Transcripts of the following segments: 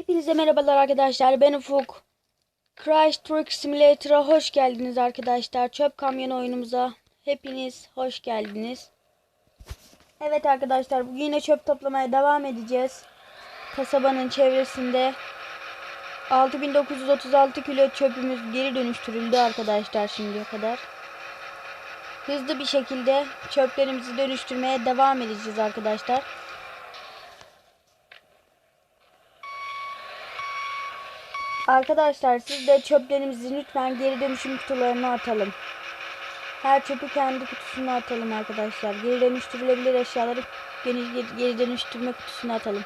Hepinize merhabalar arkadaşlar. Ben Ufuk. Crash Truck Simulator'a hoş geldiniz arkadaşlar. Çöp kamyonu oyunumuza hepiniz hoş geldiniz. Evet arkadaşlar bugün yine çöp toplamaya devam edeceğiz. Kasabanın çevresinde 6936 kilo çöpümüz geri dönüştürüldü arkadaşlar şimdiye kadar. Hızlı bir şekilde çöplerimizi dönüştürmeye devam edeceğiz arkadaşlar. Arkadaşlar siz de çöplerimizi lütfen geri dönüşüm kutularına atalım. Her çöpü kendi kutusuna atalım arkadaşlar. Geri dönüştürülebilir eşyaları geri, geri, dönüştürme kutusuna atalım.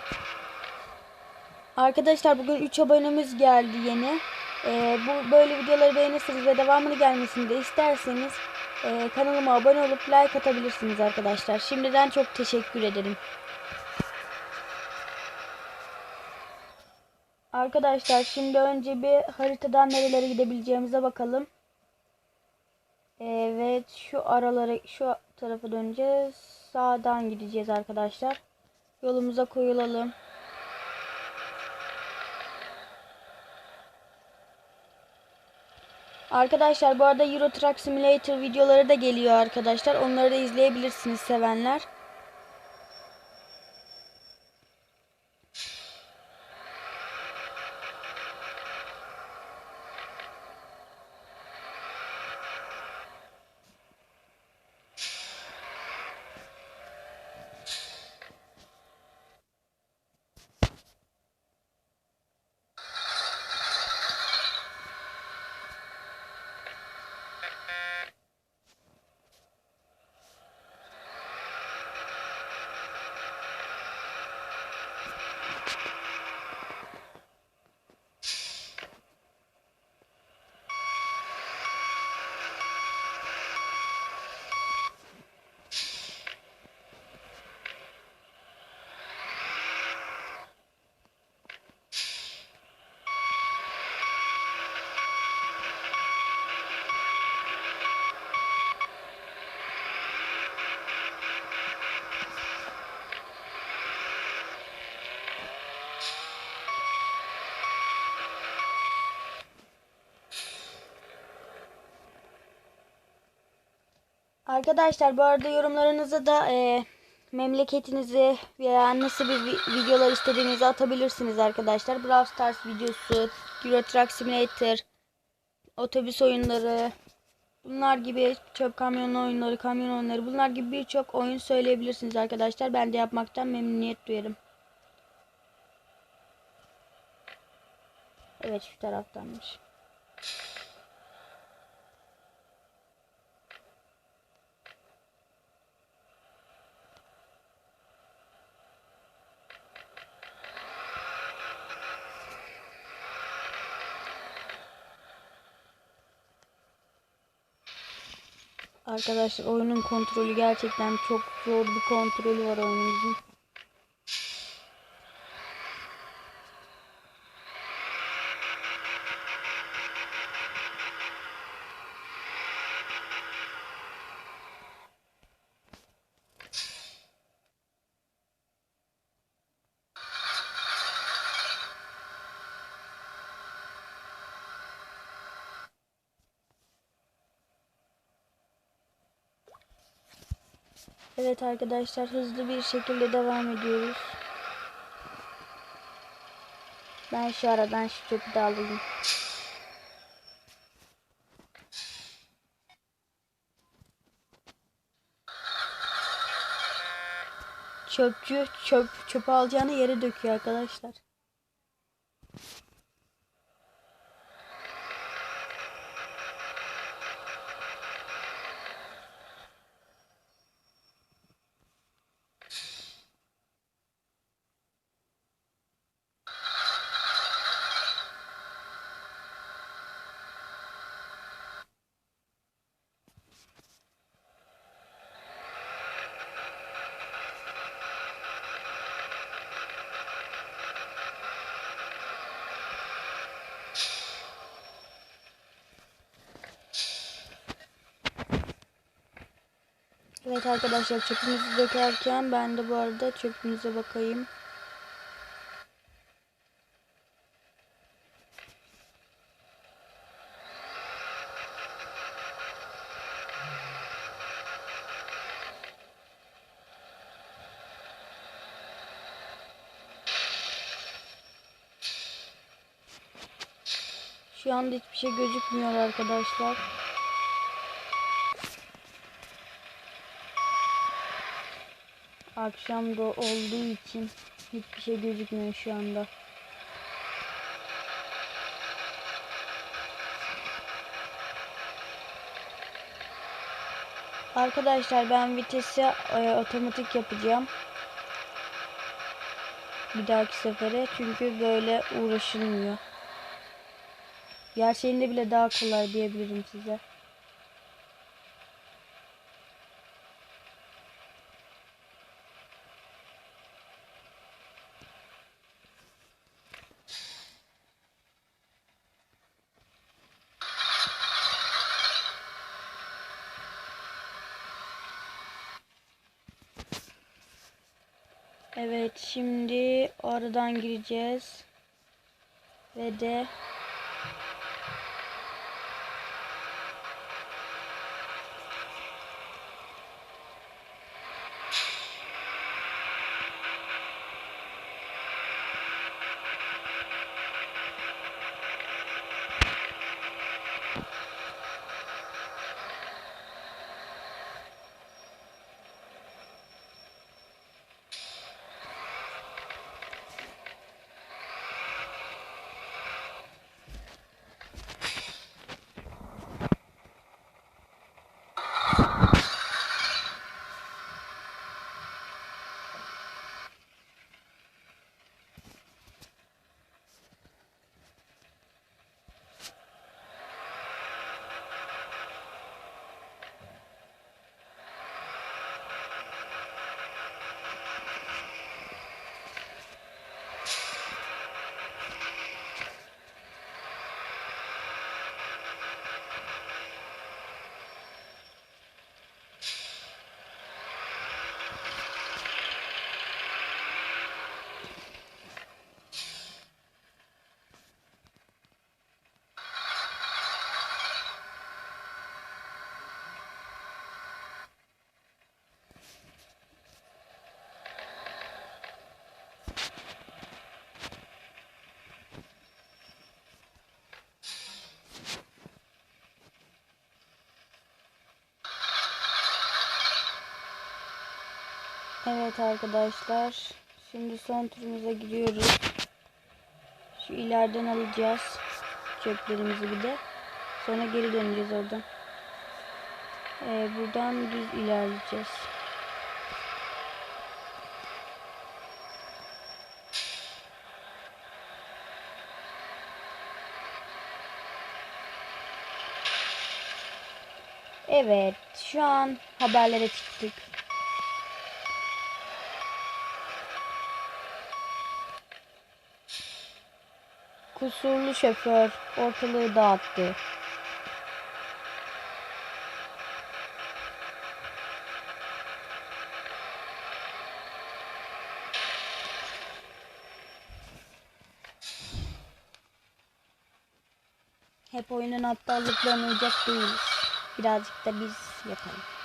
Arkadaşlar bugün 3 abonemiz geldi yeni. Ee, bu böyle videoları beğenirseniz ve devamını gelmesini de isterseniz e, kanalıma abone olup like atabilirsiniz arkadaşlar. Şimdiden çok teşekkür ederim. Arkadaşlar şimdi önce bir haritadan nerelere gidebileceğimize bakalım. Evet şu aralara şu tarafa döneceğiz. Sağdan gideceğiz arkadaşlar. Yolumuza koyulalım. Arkadaşlar bu arada Euro Truck Simulator videoları da geliyor arkadaşlar. Onları da izleyebilirsiniz sevenler. Arkadaşlar bu arada yorumlarınızı da e, memleketinizi veya nasıl bir vi- videolar istediğinizi atabilirsiniz arkadaşlar. Brawl Stars videosu, Euro Truck Simulator, otobüs oyunları, bunlar gibi çöp kamyon oyunları, kamyon oyunları bunlar gibi birçok oyun söyleyebilirsiniz arkadaşlar. Ben de yapmaktan memnuniyet duyarım. Evet şu taraftanmış. Arkadaşlar oyunun kontrolü gerçekten çok zor bir kontrolü var oyunumuzun. Evet arkadaşlar hızlı bir şekilde devam ediyoruz. Ben şu aradan şu çöpü de alayım. Çöpçü çöp çöpü alacağını yere döküyor arkadaşlar. Evet arkadaşlar çöpümüzü dökerken ben de bu arada çöpümüze bakayım. Şu anda hiçbir şey gözükmüyor arkadaşlar. Akşam da olduğu için hiçbir şey gözükmüyor şu anda. Arkadaşlar ben vitesi e, otomatik yapacağım. Bir dahaki sefere çünkü böyle uğraşılmıyor. Gerçeğinde bile daha kolay diyebilirim size. Evet şimdi aradan gireceğiz. Ve de Evet arkadaşlar. Şimdi son turumuza giriyoruz. Şu ileriden alacağız. Çöplerimizi bir de. Sonra geri döneceğiz oradan. Ee, buradan düz ilerleyeceğiz. Evet, şu an haberlere çıktık. Kusurlu şoför ortalığı dağıttı. Hep oyunun aptallıklarına uyacak değiliz. Birazcık da biz yapalım.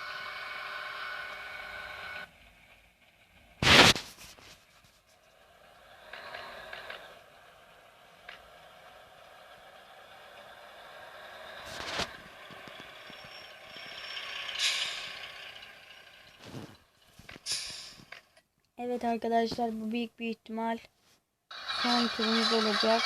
Evet arkadaşlar bu büyük bir ihtimal son turumuz olacak.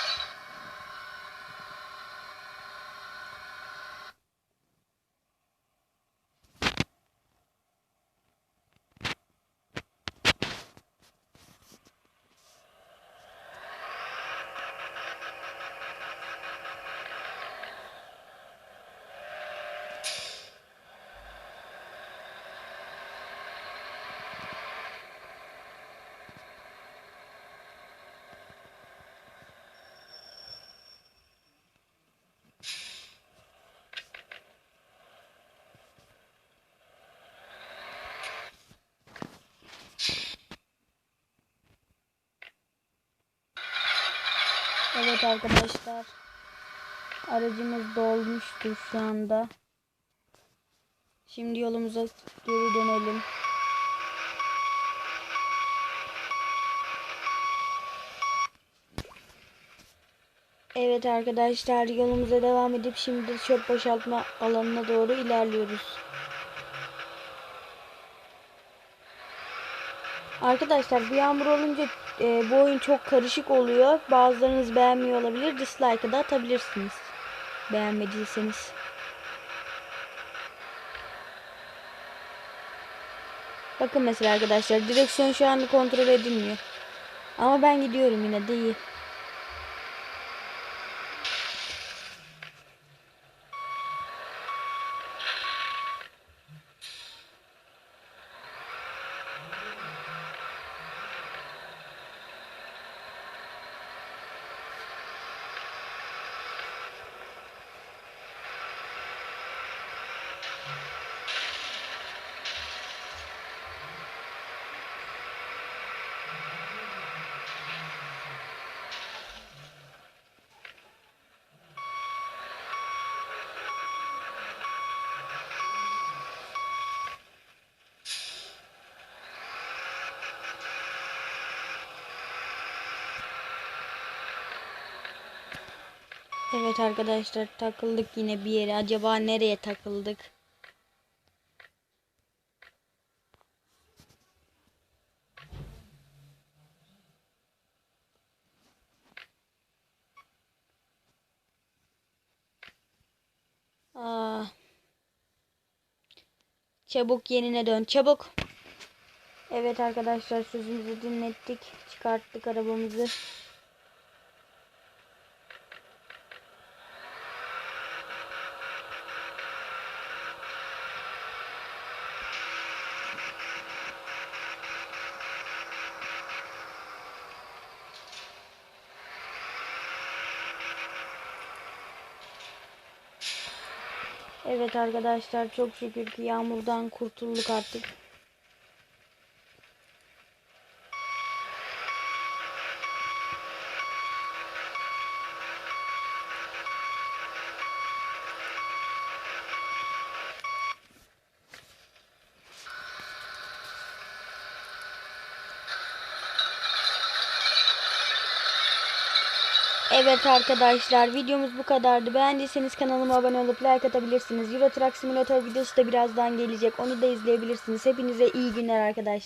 Evet arkadaşlar. Aracımız dolmuştur şu anda. Şimdi yolumuza geri dönelim. Evet arkadaşlar yolumuza devam edip şimdi çöp boşaltma alanına doğru ilerliyoruz. Arkadaşlar bu yağmur olunca e, bu oyun çok karışık oluyor. Bazılarınız beğenmiyor olabilir. Dislike'ı da atabilirsiniz. Beğenmediyseniz. Bakın mesela arkadaşlar direksiyon şu anda kontrol edilmiyor. Ama ben gidiyorum yine de iyi. Evet arkadaşlar takıldık yine bir yere. Acaba nereye takıldık? Aa. Çabuk yerine dön. Çabuk. Evet arkadaşlar sözümüzü dinlettik. Çıkarttık arabamızı. Evet arkadaşlar çok şükür ki yağmurdan kurtulduk artık. Evet arkadaşlar videomuz bu kadardı. Beğendiyseniz kanalıma abone olup like atabilirsiniz. Euro Truck Simulator videosu da birazdan gelecek. Onu da izleyebilirsiniz. Hepinize iyi günler arkadaşlar.